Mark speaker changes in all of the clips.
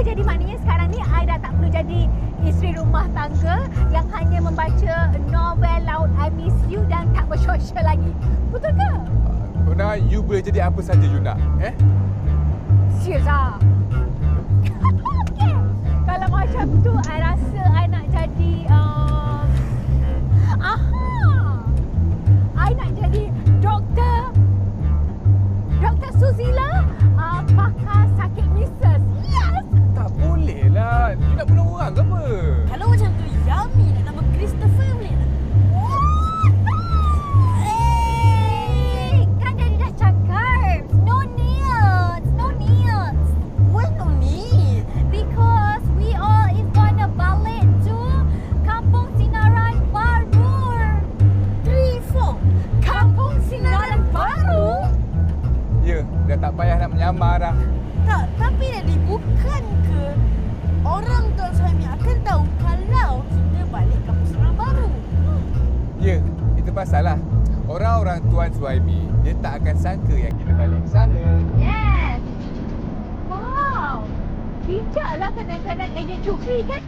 Speaker 1: Jadi maknanya sekarang ni I dah tak perlu jadi isteri rumah tangga yang hanya membaca novel laut I Miss You dan tak bersosial lagi. Betul ke?
Speaker 2: Yuna, you boleh jadi apa saja Yuna. Eh?
Speaker 1: Serius ah. okay. Kalau macam tu, I rasa I
Speaker 2: tak payah nak menyamar dah.
Speaker 3: Tak, tapi Daddy, bukan ke orang Tuan Suhaimi akan tahu kalau kita balik kampung Serang Baru?
Speaker 2: Ya, itu pasal lah. Orang-orang Tuan Suhaimi, dia tak akan sangka yang kita balik sana.
Speaker 1: Yes. Wow. Bijaklah kadang-kadang Ejen Jufri kan?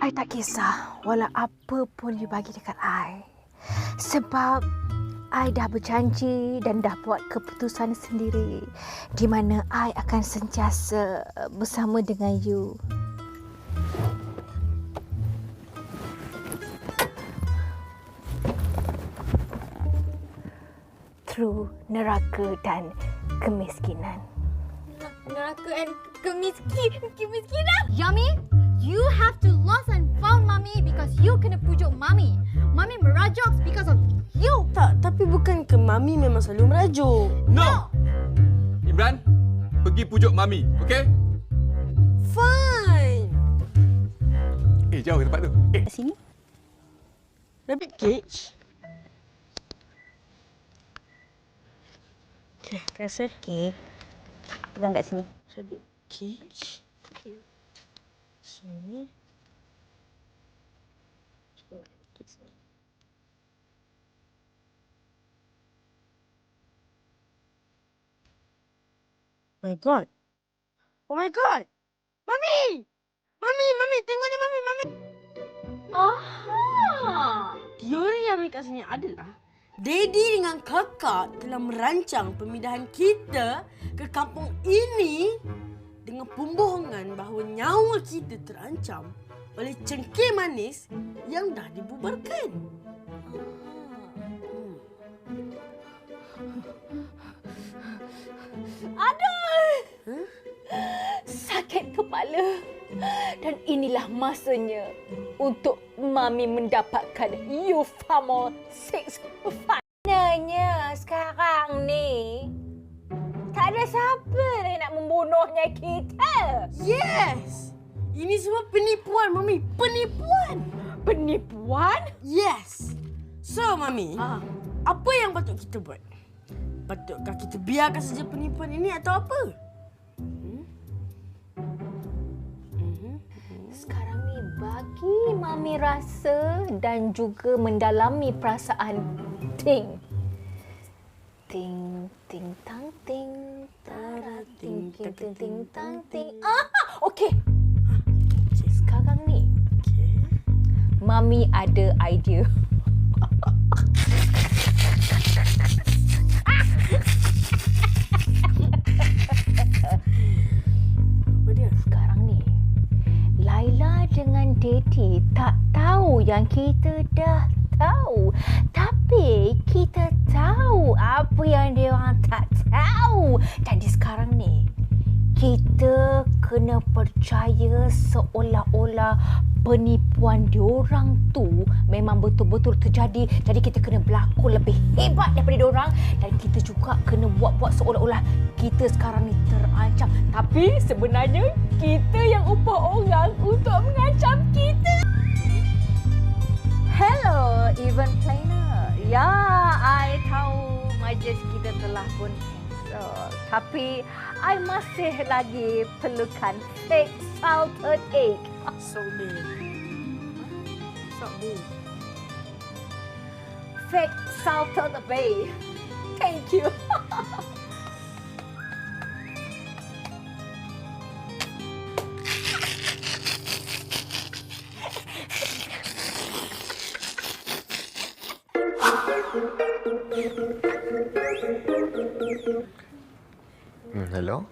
Speaker 4: I tak kisah walau apa pun you bagi dekat I. Sebab I dah berjanji dan dah buat keputusan sendiri di mana I akan sentiasa bersama dengan you. Through neraka dan kemiskinan.
Speaker 3: Neraka and kemiskin, kemiskinan. Yummy, you have to lost and found Mami because you kena pujuk Mami. Mami merajuk because of you.
Speaker 5: Tak, tapi bukan ke Mami memang selalu merajuk.
Speaker 2: No! Imran, pergi pujuk Mami, okey?
Speaker 5: Fine.
Speaker 2: Eh, jauh ke tempat tu. Eh,
Speaker 5: sini. Rabbit cage. Okay, rasa.
Speaker 6: Okey. Pegang kat sini.
Speaker 5: Rabbit cage. Sini. My God. Oh my God. Mami! Mami, Mami, tengok ni Mami, Mami.
Speaker 1: aha.
Speaker 5: Teori yang kat sini adalah Daddy dengan kakak telah merancang pemindahan kita ke kampung ini pembohongan bahawa nyawa kita terancam oleh cengkeh manis yang dah dibubarkan.
Speaker 1: Aduh. Sakit kepala. Dan inilah masanya untuk Mami mendapatkan Eufamo 65. Sebenarnya sekarang ni tak ada siapa yang nak membunuhnya kita.
Speaker 5: Yes! Ini semua penipuan, Mami. Penipuan!
Speaker 1: Penipuan?
Speaker 5: Yes! So, Mami,
Speaker 1: Ah.
Speaker 5: apa yang patut kita buat? Patutkah kita biarkan saja penipuan ini atau apa?
Speaker 1: Sekarang ni bagi Mami rasa dan juga mendalami perasaan Ting. Ting, ting, tang, ting, tara, ting, ting, ting, ting, tang, ting. Ah, okey. Sekarang ni,
Speaker 5: Okay.
Speaker 1: Mami ada idea. Sekarang ni, Laila dengan Daddy tak tahu yang kita dah tahu. Tapi kita tahu apa yang dia orang tak tahu. Jadi sekarang ni, kita kena percaya seolah-olah penipuan diorang tu memang betul-betul terjadi. Jadi kita kena berlakon lebih hebat daripada diorang dan kita juga kena buat-buat seolah-olah kita sekarang ni terancam. Tapi sebenarnya kita yang upah orang untuk mengancam kita. Pun cancel. Tapi I masih lagi perlukan fake salted egg.
Speaker 5: So big. So big.
Speaker 1: Fake salted egg. Thank you.
Speaker 2: Hmm, hello?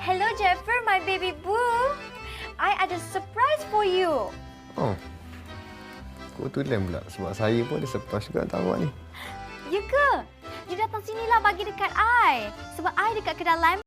Speaker 3: Hello Jeffer, my baby boo. I ada surprise for you.
Speaker 2: Oh. Kebetulan pula sebab saya pun ada surprise juga untuk awak ni.
Speaker 3: Ya ke? You datang sinilah bagi dekat I. Sebab I dekat kedai lime